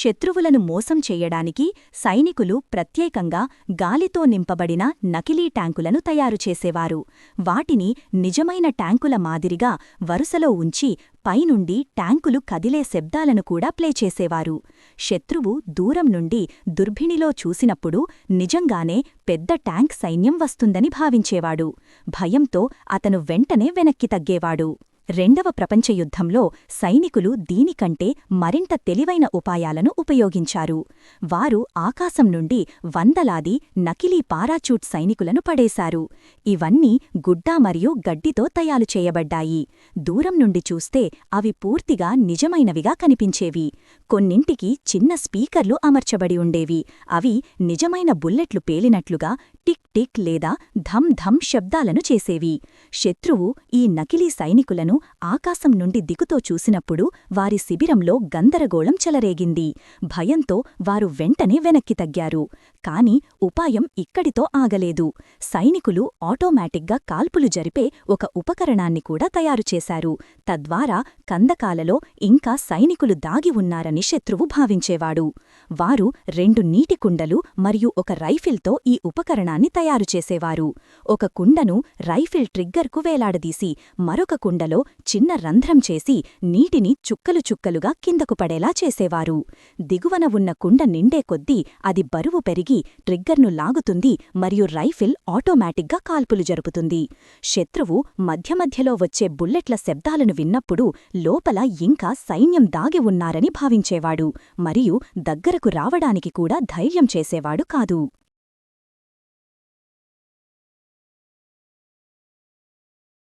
శత్రువులను మోసం చెయ్యడానికి సైనికులు ప్రత్యేకంగా గాలితో నింపబడిన నకిలీ ట్యాంకులను తయారుచేసేవారు వాటిని నిజమైన ట్యాంకుల మాదిరిగా వరుసలో ఉంచి పైనుండి ట్యాంకులు కదిలే శబ్దాలను కూడా ప్లే చేసేవారు. శత్రువు దూరం నుండి దుర్భిణిలో చూసినప్పుడు నిజంగానే పెద్ద ట్యాంక్ సైన్యం వస్తుందని భావించేవాడు. భయంతో అతను వెంటనే వెనక్కి తగ్గేవాడు. రెండవ ప్రపంచ యుద్ధంలో సైనికులు దీనికంటే మరింత తెలివైన ఉపాయాలను ఉపయోగించారు. వారు ఆకాశం నుండి వందలాది నకిలీ పారాచూట్ సైనికులను పడేశారు. ఇవన్నీ గుడ్డ మరియు గడ్డితో తయారు చేయబడ్డాయి. దూరం నుండి చూస్తే అవి పూర్తిగా నిజమైనవిగా కనిపించేవి. కొన్నింటికి చిన్న స్పీకర్లు అమర్చబడి ఉండేవి. అవి నిజమైన బుల్లెట్లు పేలినట్లుగా టిక్ టిక్ లేదా ధమ్ ధమ్ శబ్దాలను చేసేవి. శత్రువు ఈ నకిలీ సైనికులను ఆకాశం నుండి దిగుతో చూసినప్పుడు వారి శిబిరంలో గందరగోళం చెలరేగింది. భయంతో వారు వెంటనే వెనక్కి తగ్గారు. కాని ఉపాయం ఇక్కడితో ఆగలేదు. సైనికులు ఆటోమేటిక్గా కాల్పులు జరిపే ఒక ఉపకరణాన్ని కూడా తయారుచేశారు తద్వారా కందకాలలో ఇంకా సైనికులు దాగి ఉన్నారని శత్రువు భావించేవాడు. వారు రెండు నీటి కుండలు మరియు ఒక రైఫిల్తో ఈ ఉపకరణాన్ని తయారుచేసేవారు ఒక కుండను రైఫిల్ ట్రిగ్గర్కు వేలాడదీసి మరొక కుండలో చిన్న రంధ్రం చేసి నీటిని చుక్కలు చుక్కలుగా కిందకు పడేలా చేసేవారు. దిగువన ఉన్న కుండ నిండే కొద్దీ అది బరువు పెరిగి ట్రిగ్గర్ను లాగుతుంది మరియు రైఫిల్ ఆటోమేటిక్గా కాల్పులు జరుపుతుంది. శత్రువు మధ్య మధ్యలో వచ్చే బుల్లెట్ల శబ్దాలను విన్నప్పుడు లోపల ఇంకా సైన్యం దాగి ఉన్నారని భావించేవాడు మరియు దగ్గరకు రావడానికి కూడా ధైర్యం చేసేవాడు కాదు.